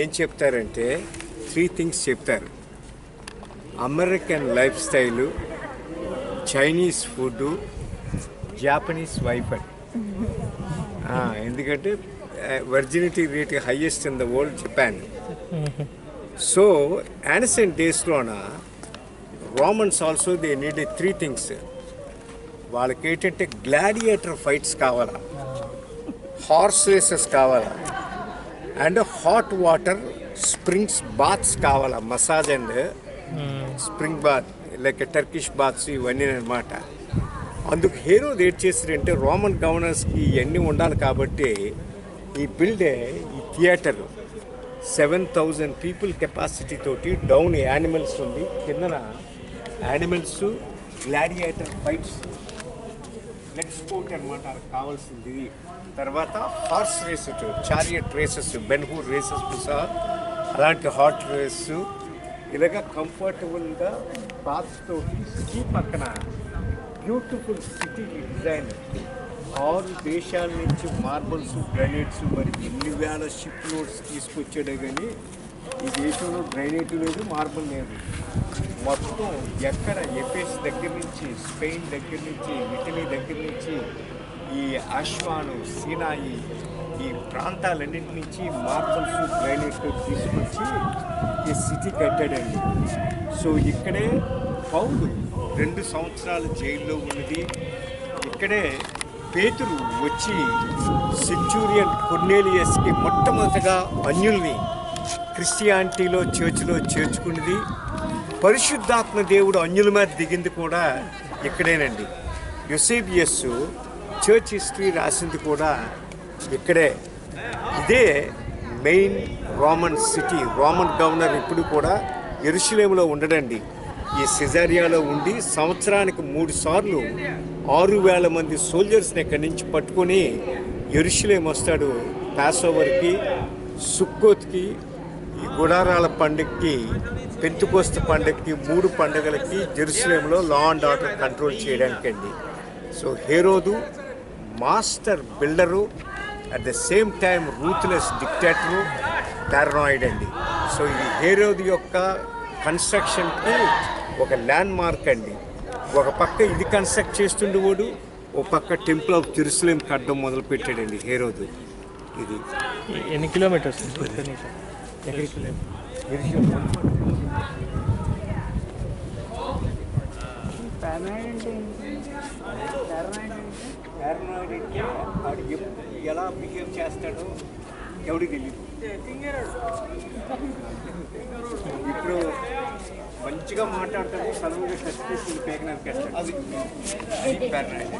ఏం చెప్తారంటే three things చెప్తారు. American life style Chinese food Japanese wife అని ఎందుకంటే virginity rate highest in the world Japan so ancient డేస్లోన Romans also they need three things వాళ్ళకి ఏంటంటే gladiator fights కావాలా. Horse races కావాలా. And hot water springs baths కావాలా? Massage and spring bath like Turkish baths ఇవన్నీ అనమాట అందుకు hero ఏడ్ చేసారంటే రోమన్ గవర్నర్స్కి ఇవన్నీ ఉండాలి కాబట్టి ఈ బిల్డే ఈ theatre seven thousand people capacity తోటి డౌన్ యానిమల్స్ ఉంది. కిందన animals gladiator fights leg sport అనమాట కావాల్సింది ఇది. తర్వాత horse race chariot races Ben Hur races సహా అలాంటి హార్ట్ రేస్ ఇలాగ కంఫర్టబుల్గా బాత్స్ సిటీ పక్కన బ్యూటిఫుల్ సిటీ డిజైన్ ఆరు దేశాల నుంచి మార్బల్స్ గ్రానైట్స్ మరి ఎన్ని వేల షిప్ లోడ్స్ తీసుకొచ్చాడే కానీ ఈ దేశంలో గ్రైనేట్ లేదు మార్బల్ లేదు. మొత్తం ఎక్కడ ఎఫెస్ దగ్గర నుంచి స్పెయిన్ దగ్గర నుంచి ఇటలీ దగ్గర నుంచి ఈ అశ్వాను సీనాయి ఈ ప్రాంతాలన్నింటి నుంచి మార్బల్స్ గ్రైనేట్ తీసుకొచ్చి ఈ సిటీ కట్టాడండి. సో ఇక్కడే పౌలు రెండు సంవత్సరాలు జైల్లో ఉన్నది. ఇక్కడే పేతురు వచ్చి సెంచూరియన్ కొన్నేలియస్కి మొట్టమొదటగా అన్యుల్ని క్రిస్టియానిటీలో చర్చిలో చేర్చుకున్నది. పరిశుద్ధాత్మ దేవుడు అన్యుల మీద దిగింది కూడా ఇక్కడేనండి. యుసేబియస్ చర్చ్ హిస్టరీ రాసింది కూడా ఇక్కడే. ఇదే main Roman city Roman governor ఇప్పుడు కూడా ఎరుషులేములో ఉండడండి. ఈ సిజారియాలో ఉండి సంవత్సరానికి మూడు సార్లు ఆరు వేల మంది సోల్జర్స్ని ఇక్కడి నుంచి పట్టుకొని ఎరుషులేం వస్తాడు. పాసోవర్కి సుక్కోత్కి ఈ గుడారాల పండుగకి పెంతుకోస్త పండుగకి మూడు పండుగలకి జెరూసలేంలో లా అండ్ ఆర్డర్ కంట్రోల్ చేయడానికండి. So Herod master builder at the same time ruthless dictator paranoid అండి సో ఈ హేరోదు యొక్క కన్స్ట్రక్షన్కి ఒక ల్యాండ్ మార్క్ అండి. ఒక పక్క ఇది కన్స్ట్రక్ట్ చేస్తుండేవాడు ఒక పక్క టెంపుల్ ఆఫ్ జెరూసలేం కట్టడం మొదలుపెట్టాడండి హేరోదు. ఇది ఎన్ని కిలోమీటర్స్? పారానాయిడ్ అంటే ఏంటి? పారానాయిడ్ అంటే పారనాయిడ్ అంటే వాడు ఎప్పుడు ఎలా బిహేవ్ చేస్తాడో ఎవడికి తెలియదు ఇప్పుడు మంచిగా మాట్లాడతాడు సడన్గా టచ్ చేసి పేకనానికి వేస్తాడు అది పారనాయిడ్